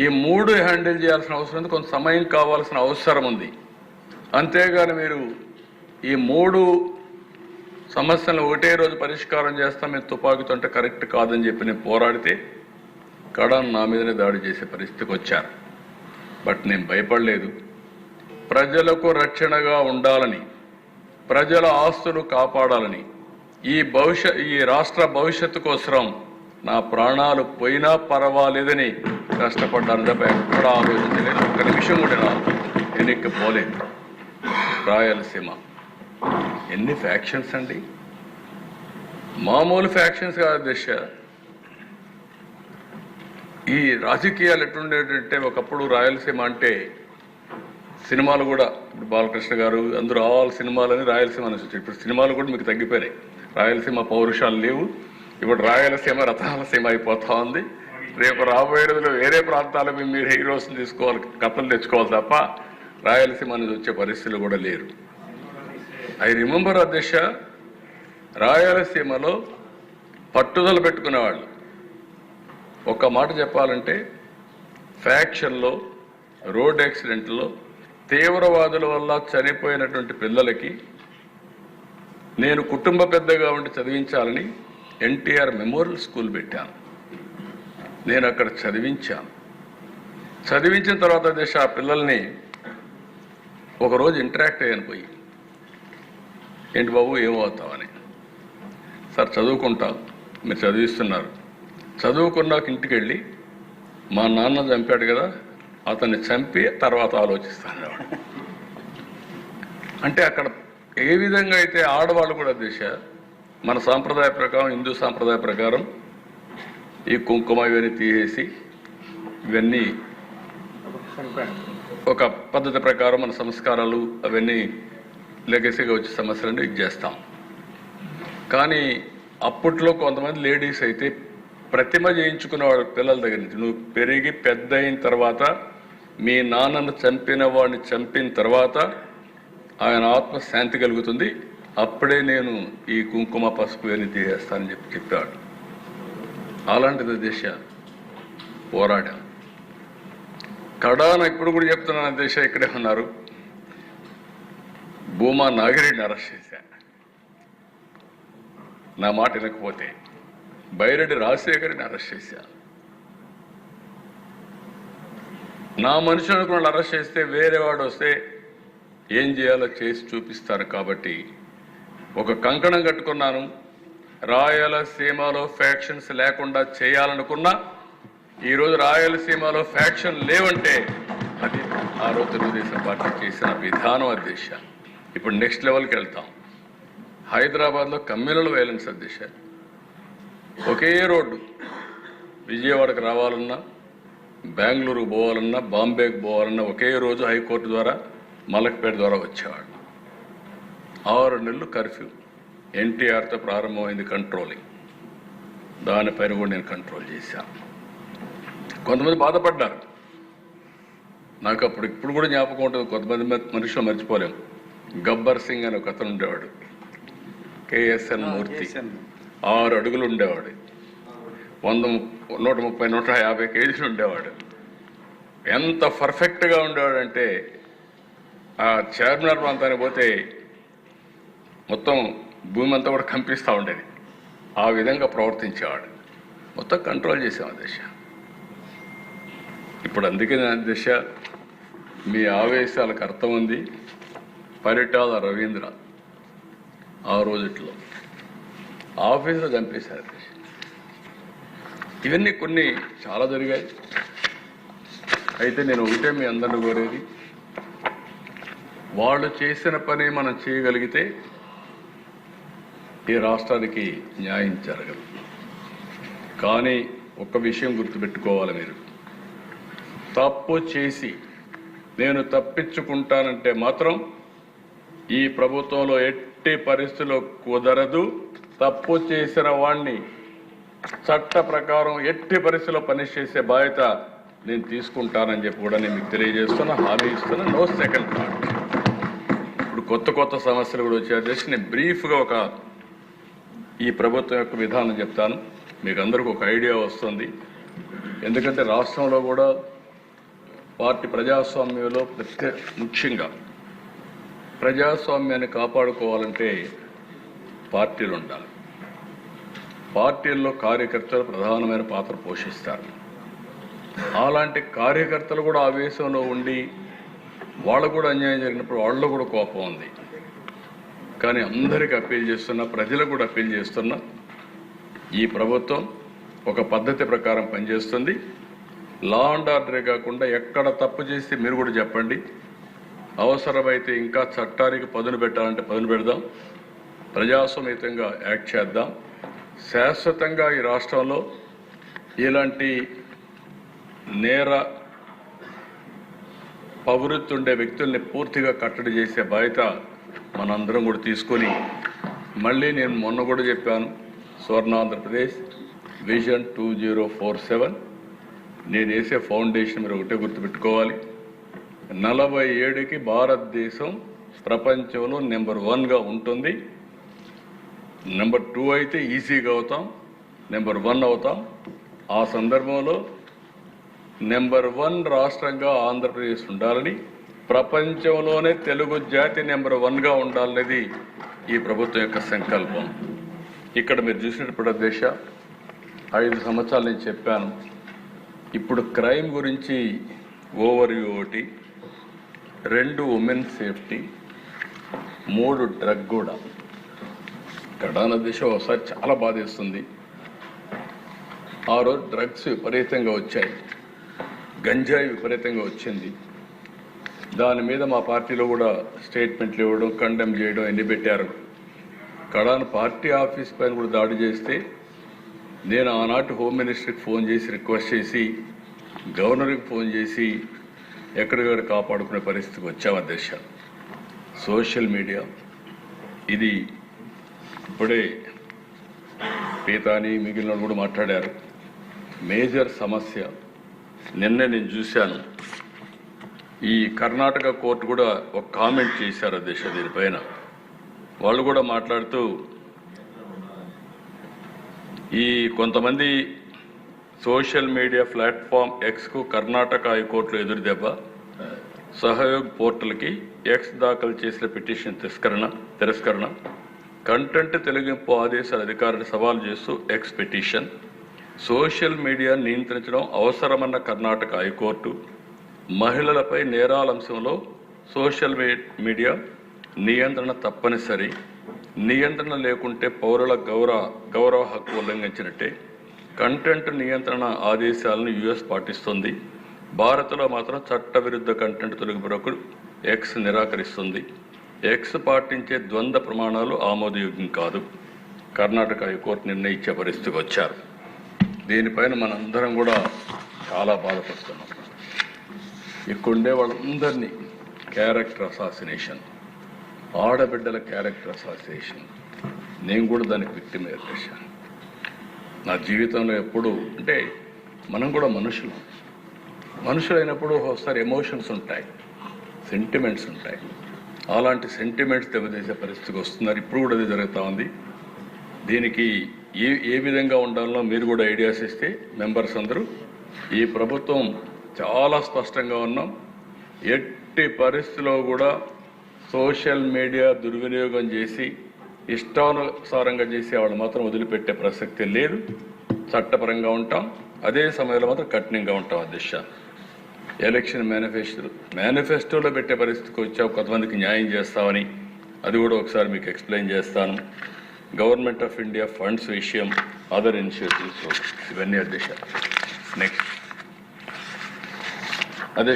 ఈ మూడు హ్యాండిల్ చేయాల్సిన అవసరం ఉంది. కొంత సమయం కావాల్సిన అవసరం ఉంది. అంతేగాని మీరు ఈ మూడు సమస్యలను ఒకటే రోజు పరిష్కారం చేస్తాం మీరు తుపాకీతో అంటే కరెక్ట్ కాదని చెప్పి నేను పోరాడితే కడాన్ నా మీదనే దాడి చేసే పరిస్థితికి వచ్చారు. బట్ నేను భయపడలేదు. ప్రజలకు రక్షణగా ఉండాలని ప్రజల ఆస్తులు కాపాడాలని ఈ భవిష్య ఈ రాష్ట్ర భవిష్యత్తు కోసం నా ప్రాణాలు పోయినా పర్వాలేదని కష్టపడ్డాను తప్ప ఎక్కడ ఆలోచించలేదు ఒక్క నిమిషం కూడా నా వెనక్కి పోలేదు రాయలసీమ. ఎన్ని ఫ్యాక్షన్స్ అండి? మామూలు ఫ్యాక్షన్స్ కాదు దశ. ఈ రాజకీయాలు ఎట్లుండేటంటే ఒకప్పుడు రాయలసీమ అంటే సినిమాలు కూడా ఇప్పుడు బాలకృష్ణ గారు అందరూ ఆల్ సినిమాలని రాయలసీమ అని వచ్చారు. ఇప్పుడు సినిమాలు కూడా మీకు తగ్గిపోయినాయి. రాయలసీమ పౌరుషాలు లేవు. ఇప్పుడు రాయలసీమ రథాలసీమ అయిపోతా ఉంది. రేపు రాబోయే రోజులు వేరే ప్రాంతాల మీద మీరు హీరోస్ని తీసుకోవాలి కథలు తెచ్చుకోవాలి తప్ప రాయలసీమ నుంచి వచ్చే పరిస్థితులు కూడా లేరు. ఐ రిమెంబర్ అధ్యక్ష రాయలసీమలో పట్టుదల పెట్టుకునేవాళ్ళు. ఒక్క మాట చెప్పాలంటే ఫ్యాక్షన్లో రోడ్ యాక్సిడెంట్లో తీవ్రవాదుల వల్ల చనిపోయినటువంటి పిల్లలకి నేను కుటుంబ పెద్దగా ఉండి చదివించాలని ఎన్టీఆర్ మెమోరియల్ స్కూల్ పెట్టాను. నేను అక్కడ చదివించాను. చదివించిన తర్వాత దేశ ఆ పిల్లల్ని ఒకరోజు ఇంటరాక్ట్ అయ్యాను పోయి. ఏంటి బాబు ఏమవుతావని సార్ చదువుకుంటా మీరు చదివిస్తున్నారు. చదువుకున్నాక ఇంటికి వెళ్ళి మా నాన్న చంపాడు కదా అతన్ని చంపి తర్వాత ఆలోచిస్తాను అంటే అక్కడ ఏ విధంగా అయితే ఆడవాళ్ళు కూడా దిశ మన సాంప్రదాయ ప్రకారం హిందూ సాంప్రదాయ ప్రకారం ఈ కుంకుమ ఇవన్నీ తీసేసి ఇవన్నీ ఒక పద్ధతి ప్రకారం మన సంస్కారాలు అవన్నీ లెగసీగా వచ్చే సమస్యలను ఇది చేస్తాం. కానీ అప్పట్లో కొంతమంది లేడీస్ అయితే ప్రతిమ చేయించుకున్న వాళ్ళ పిల్లల దగ్గర నుంచి నువ్వు పెరిగి పెద్ద అయిన తర్వాత మీ నాన్నను చంపిన వాడిని చంపిన తర్వాత ఆయన ఆత్మ శాంతి కలుగుతుంది. అప్పుడే నేను ఈ కుంకుమ పసుపు అని తీసేస్తానని చెప్పి చెప్పాడు అలాంటిది దేశాలు పోరాడాం కడాన ఇప్పుడు కూడా చెప్తున్నాను దేశం ఇక్కడే ఉన్నారు. భూమా నాగిరెడ్డిని అరెస్ట్ చేశా. నా మాట వినకపోతే బైరెడ్డి రాజశేఖర్ని అరెస్ట్ చేశా. నా మనిషి అనుకున్న అరెస్ట్ చేస్తే వేరే వాడు వస్తే ఏం చేయాలో చేసి చూపిస్తారు కాబట్టి ఒక కంకణం కట్టుకున్నాను. రాయలసీమలో ఫ్యాక్షన్స్ లేకుండా చేయాలనుకున్నా ఈరోజు రాయలసీమలో ఫ్యాక్షన్ లేవంటే అది ఆ రోజు తెలుగుదేశం పార్టీ చేసిన విధానం అధ్యక్ష. ఇప్పుడు నెక్స్ట్ లెవెల్కి వెళ్తాం. హైదరాబాద్లో కమ్యూనల్ వైలెన్స్ అధ్యక్ష. ఒకే రోడ్డు. విజయవాడకు రావాలన్నా బెంగళూరు పోవాలన్నా బాంబేకి పోవాలన్నా ఒకే రోజు హైకోర్టు ద్వారా మలక్పేట ద్వారా వచ్చేవాళ్ళు ఆరు నెలలు కర్ఫ్యూ. ఎన్టీఆర్తో ప్రారంభమైంది కంట్రోలింగ్ దానిపైన కూడా నేను కంట్రోల్ చేశాను కొంతమంది బాధపడ్డారు. నాకు అప్పుడు ఇప్పుడు కూడా జ్ఞాపకం ఉంటుంది కొంతమంది మనుషులు మర్చిపోలేము గబ్బర్ సింగ్ అని ఒక అతను ఉండేవాడు. కేఎస్ఎన్ మూర్తి. ఆరు అడుగులు ఉండేవాడు. వంద నూట ముప్పై నూట యాభై కేజీలు ఉండేవాడు. ఎంత పర్ఫెక్ట్గా ఉండేవాడంటే ఆ చార్మినార్ ప్రాంతానికి పోతే మొత్తం భూమి అంతా కూడా కంపిస్తూ ఉండేది. ఆ విధంగా ప్రవర్తించేవాడు. మొత్తం కంట్రోల్ చేసాం ఆ దశ. ఇప్పుడు అందుకే నా దశ మీ ఆవేశాలకు అర్థం ఉంది. పరిటాల రవీంద్ర ఆ రోజుట్లో ఆఫీసులో చంపేశారు దశ. ఇవన్నీ కొన్ని చాలా జరిగాయి. అయితే నేను ఒకటే మీ అందరిని కోరేది. వాళ్ళు చేసిన పని మనం చేయగలిగితే ఈ రాష్ట్రానికి న్యాయం జరగదు. కానీ ఒక్క విషయం గుర్తుపెట్టుకోవాలి మీరు. తప్పు చేసి నేను తప్పించుకుంటానంటే మాత్రం ఈ ప్రభుత్వంలో ఎట్టి పరిస్థితుల్లో కుదరదు. తప్పు చేసిన వాణ్ణి చట్ట ప్రకారం ఎట్టి పరిస్థితుల్లో పనిష్ చేసే బాధ్యత నేను తీసుకుంటానని చెప్పి కూడా నేను మీకు తెలియజేస్తున్నా. హామీ ఇస్తున్నా. No second thought. ఇప్పుడు కొత్త కొత్త సమస్యలు కూడా వచ్చాయి. జస్ట్ నేను బ్రీఫ్గా ఒక ఈ ప్రభుత్వం యొక్క విధానం చెప్తాను. మీకు అందరికీ ఒక ఐడియా వస్తుంది. ఎందుకంటే రాష్ట్రంలో కూడా పార్టీ ప్రజాస్వామ్యంలో ప్రత్యే ముఖ్యంగా ప్రజాస్వామ్యాన్ని కాపాడుకోవాలంటే పార్టీలు ఉండాలి. పార్టీల్లో కార్యకర్తలు ప్రధానమైన పాత్ర పోషిస్తారు. అలాంటి కార్యకర్తలు కూడా ఆవేశంలో ఉండి వాళ్ళు కూడా అన్యాయం జరిగినప్పుడు వాళ్ళు కూడా కోపం ఉంది. కానీ అందరికీ అప్పీల్ చేస్తున్నా ప్రజలకు కూడా అప్పీల్ చేస్తున్నా ఈ ప్రభుత్వం ఒక పద్ధతి ప్రకారం పనిచేస్తుంది. లా అండ్ ఆర్డరే కాకుండా ఎక్కడ తప్పు చేస్తే మీరు కూడా చెప్పండి. అవసరమైతే ఇంకా చట్టానికి పదును పెట్టాలంటే పదును పెడదాం. ప్రజాస్వామ్యతంగా యాక్ట్ చేద్దాం. శాశ్వతంగా ఈ రాష్ట్రంలో ఇలాంటి నేర పౌరత్వం ఉండే వ్యక్తుల్ని పూర్తిగా కట్టడి చేసే బాధ్యత మనందరం కూడా తీసుకొని మళ్ళీ నేను మొన్న కూడా చెప్పాను Swarna Andhra Pradesh vision two zero four seven. నేను వేసే ఫౌండేషన్ మీరు ఒకటే గుర్తుపెట్టుకోవాలి. నలభై ఏడుకి భారతదేశం ప్రపంచంలో నెంబర్ వన్గా ఉంటుంది. నెంబర్ టూ అయితే ఈజీగా అవుతాం నెంబర్ వన్ అవుతాం. ఆ సందర్భంలో నెంబర్ వన్ రాష్ట్రంగా ఆంధ్రప్రదేశ్ ఉండాలని ప్రపంచంలోనే తెలుగు జాతి నెంబర్ వన్గా ఉండాలనేది ఈ ప్రభుత్వం యొక్క సంకల్పం. ఇక్కడ మీరు చూసినప్పుడు దేశ ఐదు సంవత్సరాలు నేను చెప్పాను. ఇప్పుడు క్రైమ్ గురించి ఓవర్ వ్యూ ఒకటి రెండు ఉమెన్ సేఫ్టీ మూడు డ్రగ్ కూడా. కడాన దిశ ఒకసారి చాలా బాధేస్తుంది. ఆ రోజు డ్రగ్స్ విపరీతంగా వచ్చాయి. గంజాయి విపరీతంగా వచ్చింది. దాని మీద మా పార్టీలో కూడా స్టేట్మెంట్లు ఇవ్వడం కండెమ్ చేయడం అన్ని పెట్టారు. కడాన పార్టీ ఆఫీస్ పైన కూడా దాడి చేస్తే నేను ఆనాటి హోమ్ మినిస్టర్కి ఫోన్ చేసి రిక్వెస్ట్ చేసి గవర్నర్కి ఫోన్ చేసి ఎక్కడికక్కడ కాపాడుకునే పరిస్థితికి వచ్చాం అధ్యక్ష. Social media. ఇది ఇప్పుడే పీతాని మిగిలిన వాళ్ళు కూడా మాట్లాడారు. మేజర్ సమస్య. నిన్న నేను చూశాను. ఈ కర్ణాటక కోర్టు కూడా ఒక కామెంట్ చేశారు అధ్యక్ష దీనిపైన. వాళ్ళు కూడా మాట్లాడుతూ ఈ కొంతమంది సోషల్ మీడియా ప్లాట్ఫామ్ ఎక్స్కు కర్ణాటక హైకోర్టులో ఎదురు దెబ్బ సహయోగ్ పోర్టల్కి ఎక్స్ దాఖలు చేసిన పిటిషన్ తిరస్కరణ తిరస్కరణ కంటెంట్ తొలగింపు ఆదేశాల అధికారులు సవాల్ చేస్తూ ఎక్స్ పిటిషన్ సోషల్ మీడియా నియంత్రించడం అవసరమన్న కర్ణాటక హైకోర్టు మహిళలపై నేరాల అంశంలో సోషల్ మీడియా నియంత్రణ తప్పనిసరి నియంత్రణ లేకుంటే పౌరుల గౌరవ గౌరవ హక్కు ఉల్లంఘించినట్టే కంటెంట్ నియంత్రణ ఆదేశాలను యుఎస్ పాటిస్తుంది. భారత్లో మాత్రం చట్టవిరుద్ధ కంటెంట్ తొలగింపునకు ఎక్స్ నిరాకరిస్తుంది. ఎక్స్ పాటించే ద్వంద్వ ప్రమాణాలు ఆమోదయోగ్యం కాదు. కర్ణాటక హైకోర్టు నిర్ణయించే పరిస్థితికి వచ్చారు. దీనిపైన మనందరం కూడా చాలా బాధపడుతున్నాం. ఇక్కడుండే వాళ్ళందరినీ క్యారెక్టర్ అసాసినేషన్ ఆడబిడ్డల క్యారెక్టర్ అసాసినేషన్ నేను కూడా దానికి విక్టిమ్ చేశాను. నా జీవితంలో ఎప్పుడు అంటే మనం కూడా మనుషులు. మనుషులైనప్పుడు ఒకసారి ఎమోషన్స్ ఉంటాయి సెంటిమెంట్స్ ఉంటాయి. అలాంటి సెంటిమెంట్స్ దెబ్బతీసే పరిస్థితికి వస్తున్నారు. ఇప్పుడు కూడా అది జరుగుతూ ఉంది. దీనికి ఏ ఏ విధంగా ఉండాలో మీరు కూడా ఐడియాస్ ఇస్తే మెంబర్స్ అందరూ ఈ ప్రభుత్వం చాలా స్పష్టంగా ఉన్నాం. ఎట్టి పరిస్థితిలో కూడా సోషల్ మీడియా దుర్వినియోగం చేసి ఇష్టానుసారంగా చేసి వాళ్ళు మాత్రం వదిలిపెట్టే ప్రసక్తి లేదు. చట్టపరంగా ఉంటాం. అదే సమయంలో మాత్రం కఠినంగా ఉంటాం అధ్యక్ష ఎలక్షన్ మేనిఫెస్టో మేనిఫెస్టోలో పెట్టే పరిస్థితికి వచ్చావు కొంతమందికి న్యాయం చేస్తామని అది కూడా ఒకసారి మీకు ఎక్స్ప్లెయిన్ చేస్తాను. గవర్నమెంట్ ఆఫ్ ఇండియా ఫండ్స్ విషయం అదర్ ఇనిషియేటివ్స్ ఇవన్నీ అధ్యక్ష నెక్స్ట్.